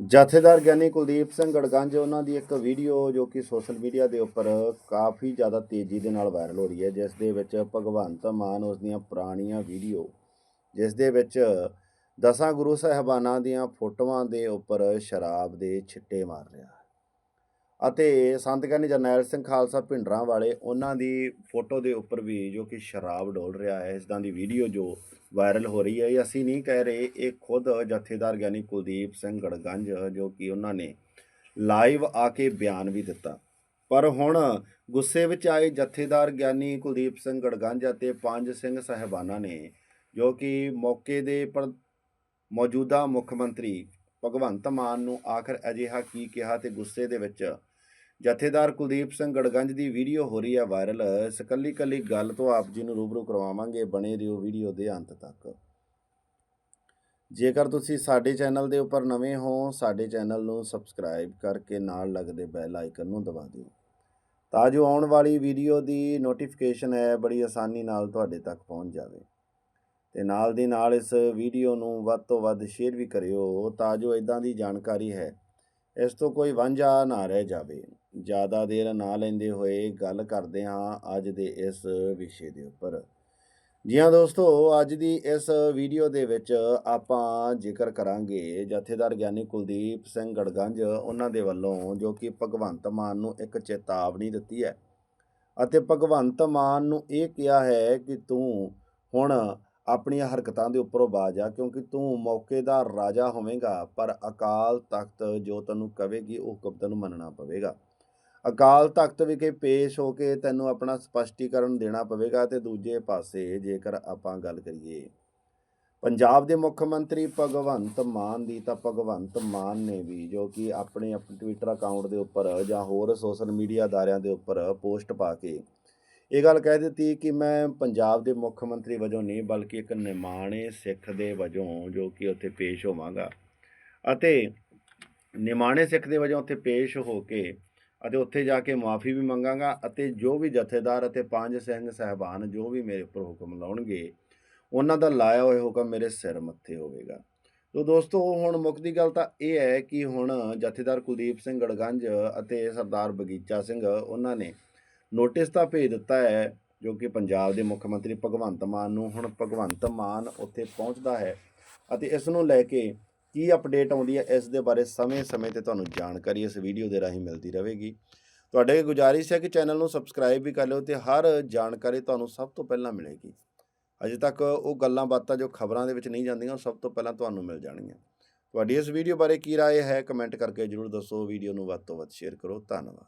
ਜਥੇਦਾਰ ਗਿਆਨੀ ਕੁਲਦੀਪ ਸਿੰਘ ਗੜਗੰਜ, ਉਹਨਾਂ ਦੀ ਇੱਕ ਵੀਡੀਓ ਜੋ ਕਿ ਸੋਸ਼ਲ ਮੀਡੀਆ ਦੇ ਉੱਪਰ ਕਾਫੀ ਜ਼ਿਆਦਾ ਤੇਜ਼ੀ ਦੇ ਨਾਲ ਵਾਇਰਲ ਹੋ ਰਹੀ ਹੈ, ਜਿਸ ਦੇ ਵਿੱਚ ਭਗਵੰਤ ਮਾਨ ਉਸ ਦੀਆਂ ਪੁਰਾਣੀਆਂ ਵੀਡੀਓ, ਜਿਸ ਦੇ ਵਿੱਚ ਦਸਾਂ ਗੁਰੂ ਸਾਹਿਬਾਨਾਂ ਦੀਆਂ ਫੋਟੋਆਂ ਦੇ ਉੱਪਰ ਸ਼ਰਾਬ ਦੇ ਛਿੱਟੇ ਮਾਰ ਰਿਹਾ ਅਤੇ ਸੰਤ ਗਿਆਨੀ ਜਰਨੈਲ ਸਿੰਘ ਖਾਲਸਾ ਭਿੰਡਰਾਂ ਵਾਲੇ ਉਹਨਾਂ ਦੀ ਫੋਟੋ ਦੇ ਉੱਪਰ ਵੀ ਜੋ ਕਿ ਸ਼ਰਾਬ ਡੋਲ ਰਿਹਾ ਹੈ ਇਸ ਦੀ ਵੀਡੀਓ ਜੋ ਵਾਇਰਲ ਹੋ ਰਹੀ ਹੈ, ਇਹ ਅਸੀਂ ਨਹੀਂ ਕਹਿ ਰਹੇ, ਇਹ ਖੁਦ ਜਥੇਦਾਰ ਗਿਆਨੀ ਕੁਲਦੀਪ ਸਿੰਘ ਗੜਗੰਜ ਜੋ ਕਿ ਉਹਨਾਂ ਨੇ ਲਾਈਵ ਆ ਕੇ ਬਿਆਨ ਵੀ ਦਿੱਤਾ। ਪਰ ਹੁਣ ਗੁੱਸੇ ਵਿੱਚ ਆਏ ਜਥੇਦਾਰ ਗਿਆਨੀ ਕੁਲਦੀਪ ਸਿੰਘ ਗੜਗੰਜ ਅਤੇ ਪੰਜ ਸਿੰਘ ਸਾਹਿਬਾਨਾਂ ਨੇ ਜੋ ਕਿ ਮੌਕੇ ਦੇ ਪਰ ਮੌਜੂਦਾ ਮੁੱਖ ਮੰਤਰੀ ਭਗਵੰਤ ਮਾਨ ਨੂੰ ਆਖਰ ਅਜਿਹਾ ਕੀ ਕਿਹਾ ਤੇ ਗੁੱਸੇ ਦੇ ਵਿੱਚ ਜਥੇਦਾਰ ਕੁਲਦੀਪ ਸਿੰਘ ਗੜਗੰਜ ਦੀ ਵੀਡੀਓ ਹੋ ਰਹੀ ਹੈ ਵਾਇਰਲ। ਇਸ ਕੱਲੀ ਕੱਲੀ ਗੱਲ ਤੋਂ ਆਪ ਜੀ ਨੂੰ ਰੂਬਰੂ ਕਰਵਾਵਾਂਗੇ। ਬਣੇ ਰਹੋ ਵੀਡੀਓ ਦੇ ਅੰਤ ਤੱਕ। ਜੇਕਰ ਤੁਸੀਂ ਸਾਡੇ ਚੈਨਲ ਦੇ ਉੱਪਰ ਨਵੇਂ ਹੋ, ਸਾਡੇ ਚੈਨਲ ਨੂੰ ਸਬਸਕ੍ਰਾਈਬ ਕਰਕੇ ਨਾਲ ਲੱਗਦੇ ਬੈਲ ਆਈਕਨ ਨੂੰ ਦਬਾ ਦਿਓ। ਤਾਂ ਜੋ ਆਉਣ ਵਾਲੀ ਵੀਡੀਓ ਦੀ ਨੋਟੀਫਿਕੇਸ਼ਨ ਹੈ, ਬੜੀ ਆਸਾਨੀ ਨਾਲ ਤੁਹਾਡੇ ਤੱਕ ਪਹੁੰਚ ਜਾਵੇ। ਤੇ ਨਾਲ ਦੀ ਨਾਲ ਇਸ ਵੀਡੀਓ ਨੂੰ ਵੱਧ ਤੋਂ ਵੱਧ ਸ਼ੇਅਰ ਵੀ ਕਰਿਓ, ਤਾਂ ਜੋ ਇਦਾਂ ਦੀ ਜਾਣਕਾਰੀ ਹੈ ਇਸ ਤੋਂ ਕੋਈ ਵਾਂਝਾ ਨਾ ਰਹਿ ਜਾਵੇ। ਜ਼ਿਆਦਾ ਦੇਰ ਨਾ ਲੈਂਦੇ ਹੋਏ ਗੱਲ ਕਰਦੇ ਹਾਂ ਅੱਜ ਦੇ ਇਸ ਵਿਸ਼ੇ ਦੇ ਉੱਪਰ। ਜੀ ਹਾਂ ਦੋਸਤੋ, ਅੱਜ ਦੀ ਇਸ ਵੀਡੀਓ ਦੇ ਵਿੱਚ ਆਪਾਂ ਜ਼ਿਕਰ ਕਰਾਂਗੇ ਜਥੇਦਾਰ ਗਿਆਨੀ ਕੁਲਦੀਪ ਸਿੰਘ ਗੜਗੰਜ ਉਹਨਾਂ ਦੇ ਵੱਲੋਂ ਜੋ ਕਿ ਭਗਵੰਤ ਮਾਨ ਨੂੰ ਇੱਕ ਚੇਤਾਵਨੀ ਦਿੱਤੀ ਹੈ। ਅਤੇ ਭਗਵੰਤ ਮਾਨ ਨੂੰ ਇਹ ਕਿਹਾ ਹੈ ਕਿ ਤੂੰ ਹੁਣ ਆਪਣੀਆਂ ਹਰਕਤਾਂ ਦੇ ਉੱਪਰੋਂ ਬਾਜ ਆ, ਕਿਉਂਕਿ ਤੂੰ ਮੌਕੇ ਦਾ ਰਾਜਾ ਹੋਵੇਂਗਾ, ਪਰ ਅਕਾਲ ਤਖਤ ਜੋ ਤੈਨੂੰ ਕਵੇਗੀ, ਉਹ ਹੁਕਮ ਤੈਨੂੰ ਮੰਨਣਾ ਪਵੇਗਾ। ਅਕਾਲ ਤਖਤ ਵਿਖੇ ਪੇਸ਼ ਹੋ ਕੇ ਤੈਨੂੰ ਆਪਣਾ ਸਪਸ਼ਟੀਕਰਨ ਦੇਣਾ ਪਵੇਗਾ ਤੇ ਦੂਜੇ ਪਾਸੇ ਜੇਕਰ ਆਪਾਂ ਗੱਲ ਕਰੀਏ। ਪੰਜਾਬ ਦੇ ਮੁੱਖ ਮੰਤਰੀ ਭਗਵੰਤ ਮਾਨ ਦੀ, ਤਾਂ ਭਗਵੰਤ ਮਾਨ ਨੇ ਵੀ ਜੋ ਕਿ ਆਪਣੇ ਆਪਣੇ ਟਵਿੱਟਰ ਅਕਾਊਂਟ ਦੇ ਉੱਪਰ ਜਾਂ ਹੋਰ ਸੋਸ਼ਲ ਮੀਡੀਆ ਅਦਾਰਿਆਂ ਦੇ ਉੱਪਰ ਪੋਸਟ ਪਾ ਕੇ ਇਹ ਗੱਲ ਕਹਿ ਦਿੱਤੀ ਕਿ ਮੈਂ ਪੰਜਾਬ ਦੇ ਮੁੱਖ ਮੰਤਰੀ ਵਜੋਂ ਨਹੀਂ, ਬਲਕਿ ਇੱਕ ਨਿਮਾਣੇ ਸਿੱਖ ਦੇ ਵਜੋਂ ਜੋ ਕਿ ਉੱਥੇ ਪੇਸ਼ ਹੋਵਾਂਗਾ। ਅਤੇ ਨਿਮਾਣੇ ਸਿੱਖ ਦੇ ਵਜੋਂ ਉੱਥੇ ਪੇਸ਼ ਹੋ ਕੇ ਅਤੇ ਉੱਥੇ ਜਾ ਕੇ ਮਾਫੀ ਵੀ ਮੰਗਾਂਗਾ ਅਤੇ ਜੋ ਵੀ ਜਥੇਦਾਰ ਅਤੇ ਪੰਜ ਸਿੰਘ ਸਹਿਬਾਨ ਜੋ ਵੀ ਮੇਰੇ ਉੱਪਰ ਹੁਕਮ ਲਾਉਣਗੇ, ਉਹਨਾਂ ਦਾ ਲਾਇਆ ਹੋਇਆ ਹੁਕਮ ਮੇਰੇ ਸਿਰ ਮੱਥੇ ਹੋਵੇਗਾ। ਤੋ ਦੋਸਤੋ, ਹੁਣ ਮੁੱਕਦੀ ਗੱਲ ਤਾਂ ਇਹ ਹੈ ਕਿ ਹੁਣ ਜਥੇਦਾਰ ਕੁਲਦੀਪ ਸਿੰਘ ਗੜਗੰਜ ਅਤੇ ਸਰਦਾਰ ਬਗੀਚਾ ਸਿੰਘ, ਉਹਨਾਂ ਨੇ ਨੋਟਿਸ ਤਾਂ ਭੇਜ ਦਿੱਤਾ ਹੈ ਜੋ ਕਿ ਪੰਜਾਬ ਦੇ ਮੁੱਖ ਮੰਤਰੀ ਭਗਵੰਤ ਮਾਨ ਨੂੰ ਹੁਣ ਭਗਵੰਤ ਮਾਨ ਉੱਥੇ ਪਹੁੰਚਦਾ ਹੈ ਅਤੇ ਇਸ ਨੂੰ ਲੈ ਕੇ ਕੀ ਅਪਡੇਟ ਆਉਂਦੀ ਹੈ ਇਸ ਦੇ ਬਾਰੇ ਸਮੇਂ-ਸਮੇਂ ਤੇ ਤੁਹਾਨੂੰ ਜਾਣਕਾਰੀ ਇਸ ਵੀਡੀਓ ਦੇ ਰਾਹੀਂ ਮਿਲਦੀ ਰਹੇਗੀ ਤੁਹਾਡੇ ਅੱਗੇ ਗੁਜ਼ਾਰਿਸ਼ ਹੈ ਕਿ ਚੈਨਲ ਨੂੰ ਸਬਸਕ੍ਰਾਈਬ ਵੀ ਕਰ ਲਿਓ ਤੇ ਹਰ ਜਾਣਕਾਰੀ ਤੁਹਾਨੂੰ ਸਭ ਤੋਂ ਪਹਿਲਾਂ ਮਿਲੇਗੀ ਅਜੇ ਤੱਕ ਉਹ ਗੱਲਾਂ ਬਾਤਾਂ ਜੋ ਖਬਰਾਂ ਦੇ ਵਿੱਚ ਨਹੀਂ ਜਾਂਦੀਆਂ ਉਹ ਸਭ ਤੋਂ ਪਹਿਲਾਂ ਤੁਹਾਨੂੰ ਮਿਲ ਜਾਣਗੀਆਂ ਤੁਹਾਡੀ ਇਸ ਵੀਡੀਓ ਬਾਰੇ ਕੀ رائے ਹੈ ਕਮੈਂਟ ਕਰਕੇ ਜਰੂਰ ਦੱਸੋ ਵੀਡੀਓ ਨੂੰ ਵੱਧ ਤੋਂ ਵੱਧ ਸ਼ੇਅਰ ਕਰੋ ਧੰਨਵਾਦ